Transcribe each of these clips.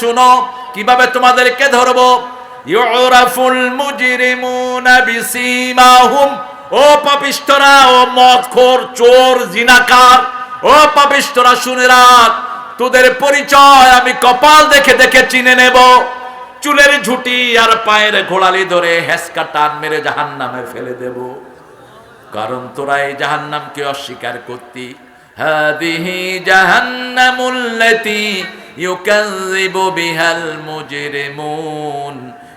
শুনো, কীভাবে তোমাদেরকে ধরবো? ইউরাফুল বিসীমাহুম। ও ও মদখোর চোর, জিনাকার, ও শুনে রাখ, তোদের পরিচয় আমি কপাল দেখে দেখে চিনে নেব। চুলের ঝুটি আর পায়ের ঘোড়ালি ধরে হেসকা টান মেরে জাহান্নামে ফেলে দেব। কারণ তোরা এই জাহান্নামকে অস্বীকার করতি। হাদিহি জাহান্নামুল্লাতি ইউকাযযিবু বিহাল মুজরিমুন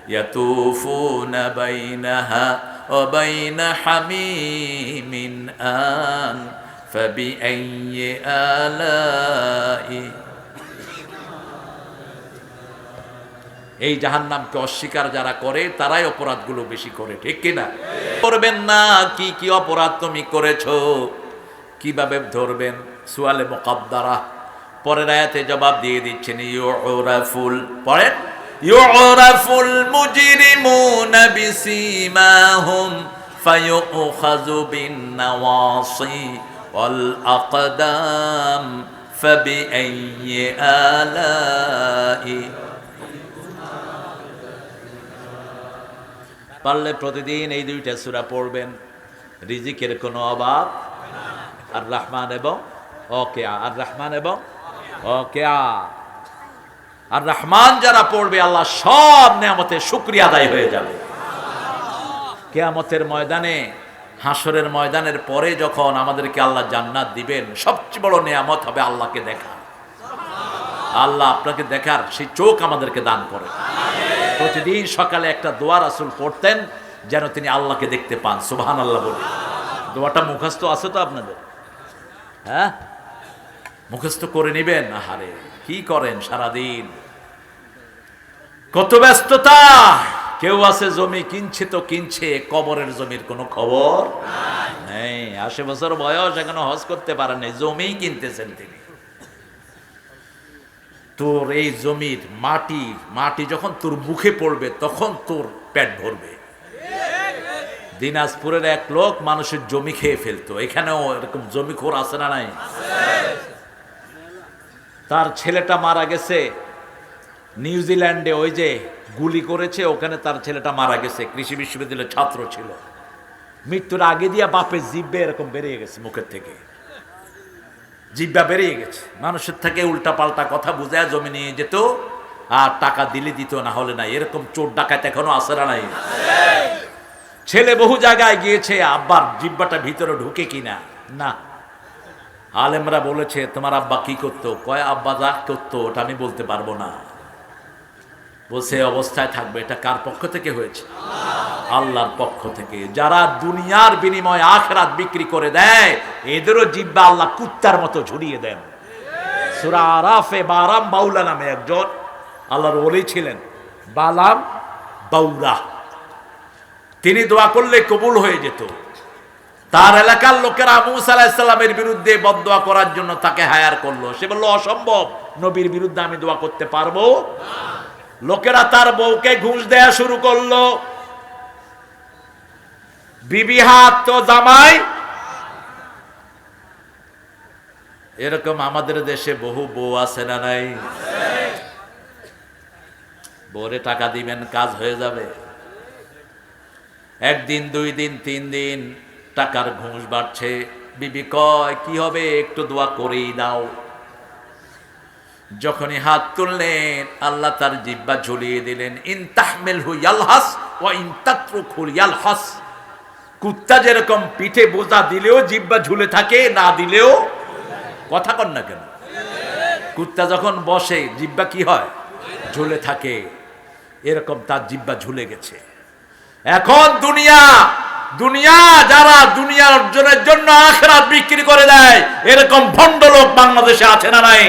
ইয়াতুফুনা বাইনাহা ওয়া বাইনা হামিমিন আন فبأي آلاء এই জাহান্নামকে অস্বীকার যারা করে তারাই অপরাধগুলো বেশি করে ঠিক কিনা করবেন না কি কি অপরাধ তুমি করেছো কিভাবে ধরবেন সুয়ালে মোকাদ্দারা পরের আয়াতে জবাব দিয়ে দিচ্ছেন ইউরাফুল পড়েন ইউরাফুল মুজরিমুনা বিসীমাহুম ফায়ুখাযু বিন নাওয়াসি ওয়াল আকদাম فبأي آلاء পারলে প্রতিদিন এই দুইটা সূরা পড়বেন রিজিকের কোনো অভাব আর রহমান এবং ওকে আর রহমান এবং ওকে আর রহমান যারা পড়বে, আল্লাহ সব নিয়ামতের শুক্রিয়া আদায় হয়ে যাবে। কেয়ামতের ময়দানে হাসরের ময়দানের পরে যখন আমাদেরকে আল্লাহ জান্নাত দিবেন, সবচেয়ে বড় নিয়ামত হবে আল্লাহকে দেখা। আল্লাহ আপনাকে দেখার সেই চোখ আমাদেরকে দান করে। প্রতিদিন সকালে একটা দোয়া রাসুল পড়তেন, যেন তিনি আল্লাহকে দেখতে পান। সুবহান আল্লাহ বলে। দোয়াটা মুখস্থ আছে তো আপনাদের? হ্যাঁ? মুখস্থ করে নিবেন। আহারে, কি করেন সারাদিন? কত ব্যস্ততা! কেউ আছে জমি কিনছে তো কিনছে, কবরের জমির কোনো খবর? নেই। আশি বছর বয়স, এখনও হজ করতে পারেন জমি কিনতেছেন তিনি। তোর এই জমির মাটি মাটি যখন তোর মুখে পড়বে, তখন তোর পেট ভরবে। দিনাজপুরের এক লোক মানুষের জমি খেয়ে ফেলতো। এখানেও এরকম জমি খোর আছে না নাই? তার ছেলেটা মারা গেছে। নিউজিল্যান্ডে ওই যে গুলি করেছে, ওখানে তার ছেলেটা মারা গেছে। কৃষি বিশ্ববিদ্যালয়ের ছাত্র ছিল। মৃত্যুর আগে দিয়া বাপের জিব্বে এরকম বেরিয়ে গেছে মুখের থেকে। জিব্বা বেরিয়ে গেছে। মানুষের থেকে উল্টা পাল্টা কথা বুঝায় জমি নিয়ে যেত, আর টাকা দিলে দিত, না হলে না এরকম চোর ডাকাত এখনও আসে না নাই? ছেলে বহু জায়গায় গিয়েছে, আব্বার জিব্বাটা ভিতরে ঢুকে কিনা? না। আলেমরা বলেছে, তোমার আব্বা কি করতো? কয়, আব্বা যা করতো, ওটা আমি বলতে পারব না। বলছে অবস্থায় থাকবে, এটা কার পক্ষ থেকে হয়েছে? আল্লাহর পক্ষ থেকে। যারা দুনিয়ার বিনিময়ে আখরাত বিক্রি করে দেয়, এদেরও জিব্বা আল্লাহ কুত্তার মতো ঝুরিয়ে দেন। সুরা বারাম বাউলা নামে একজন, আল্লাহর ওলি ছিলেন, বালাম বাউরা তিনি দোয়া করলে কবুল হয়ে যেত। তার এলাকার লোকেরা মুসা আলাহিসাল্লামের বিরুদ্ধে বদোয়া করার জন্য তাকে হায়ার করল। সে বলল, অসম্ভব, নবীর বিরুদ্ধে আমি দোয়া করতে পারব? লোকেরা তার বউকে ঘুষ দেয়া শুরু করল। বিবি হাত তো জামাই। এরকম আমাদের দেশে বহু বউ আছে না নাই? বউরে টাকা দিবেন, কাজ হয়ে যাবে। একদিন, দুই দিন, তিন দিন টাকার ঘুষ বাড়ছে। বিবি কয়, কি হবে? একটু দোয়া করেই দাও। যখনই হাত তুললেন, আল্লাহ তার জিব্বা ঝুলিয়ে দিলেন, ইন তাহমেল হু ইয়ালহাস ও ইন ইয়ালহাস। কুত্তা যেরকম পিঠে বোঝা দিলেও জিব্বা ঝুলে থাকে, না দিলেও কথা কর না কেন? কুত্তা যখন বসে জিব্বা কি হয়? ঝুলে থাকে। এরকম তার জিব্বা ঝুলে গেছে। এখন দুনিয়া দুনিয়া যারা দুনিয়া অর্জনের জন্য আখরাত বিক্রি করে দেয়, এরকম ভণ্ড লোক বাংলাদেশে আছে না নাই?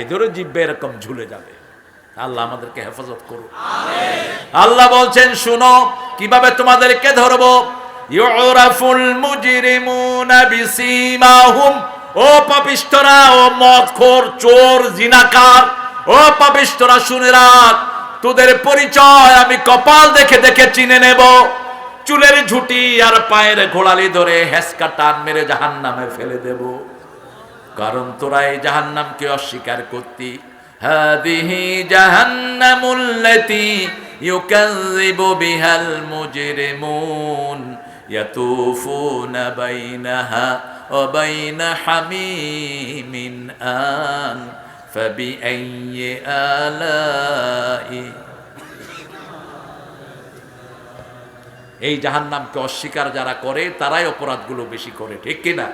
এদেরও জিব্বে এরকম ঝুলে যাবে। আল্লাহ আমাদেরকে হেফাজত করুন আল্লাহ বলছেন, শুনো, কীভাবে তোমাদেরকে ধরবো? ও পাপিষ্ঠরা, ও মদখোর, চোর, জিনাকার, ও পাপিষ্ঠরা, শুনে রাখ। তোদের পরিচয় আমি কপাল দেখে দেখে চিনে নেব। চুলের ঝুটি আর পায়ের ঘোড়ালি ধরে হেসকা টান মেরে জাহান নামে ফেলে দেব। কারণ তোরা এই জাহান নামকে অস্বীকার করতি। বিহাল বাইনা হামিমিন আন। فبأي আলা এই জাহান্নামকে অস্বীকার যারা করে তারাই অপরাধগুলো বেশি করে ঠিক কিনা?